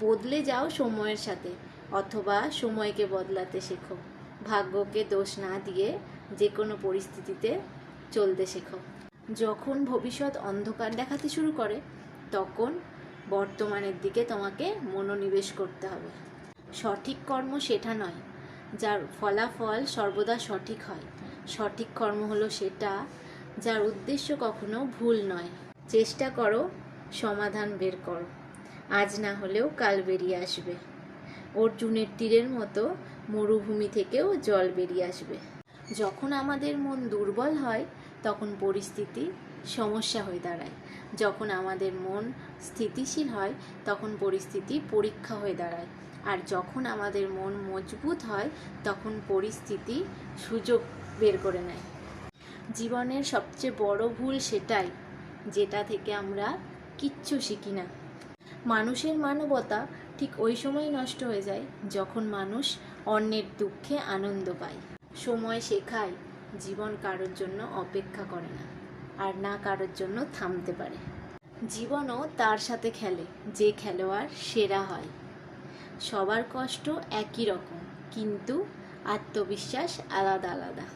বদলে যাও সময়ের সাথে, অথবা সময়কে বদলাতে শেখো। ভাগ্যকে দোষ না দিয়ে যে কোনো পরিস্থিতিতে চলতে শেখো। যখন ভবিষ্যৎ অন্ধকার দেখাতে শুরু করে, তখন বর্তমানের দিকে তোমাকে মনোনিবেশ করতে হবে। সঠিক কর্ম সেটা নয়, যার ফলাফল সর্বদা সঠিক হয়। সঠিক কর্ম হলো সেটা যার উদ্দেশ্য কখনো ভুল নয়। চেষ্টা করো, সমাধান বের করো। আজ না হলেও কাল বেরিয়ে আসবে। অর্জুনের তীরের মতো মরুভূমি থেকেও জল বেরিয়ে আসবে। যখন আমাদের মন দুর্বল হয়, তখন পরিস্থিতি সমস্যা হয়ে দাঁড়ায়। যখন আমাদের মন স্থিতিশীল হয়, তখন পরিস্থিতি পরীক্ষা হয়ে দাঁড়ায়। আর যখন আমাদের মন মজবুত হয়, তখন পরিস্থিতি সুযোগ বের করে নেয়। জীবনের সবচেয়ে বড় ভুল সেটাই, যেটা থেকে আমরা কিচ্ছু শিখি না। মানুষের মানবতা ঠিক ওই সময় নষ্ট হয়ে যায়, যখন মানুষ অন্যের দুঃখে আনন্দ পায়। সময় শেখায়, জীবন কারোর জন্য অপেক্ষা করে না, আর না কারোর জন্য থামতে পারে। জীবনও তার সাথে খেলে, যে খেলোয়াড় সেরা হয়। সবার কষ্ট একই রকম, কিন্তু আত্মবিশ্বাস আলাদা আলাদা।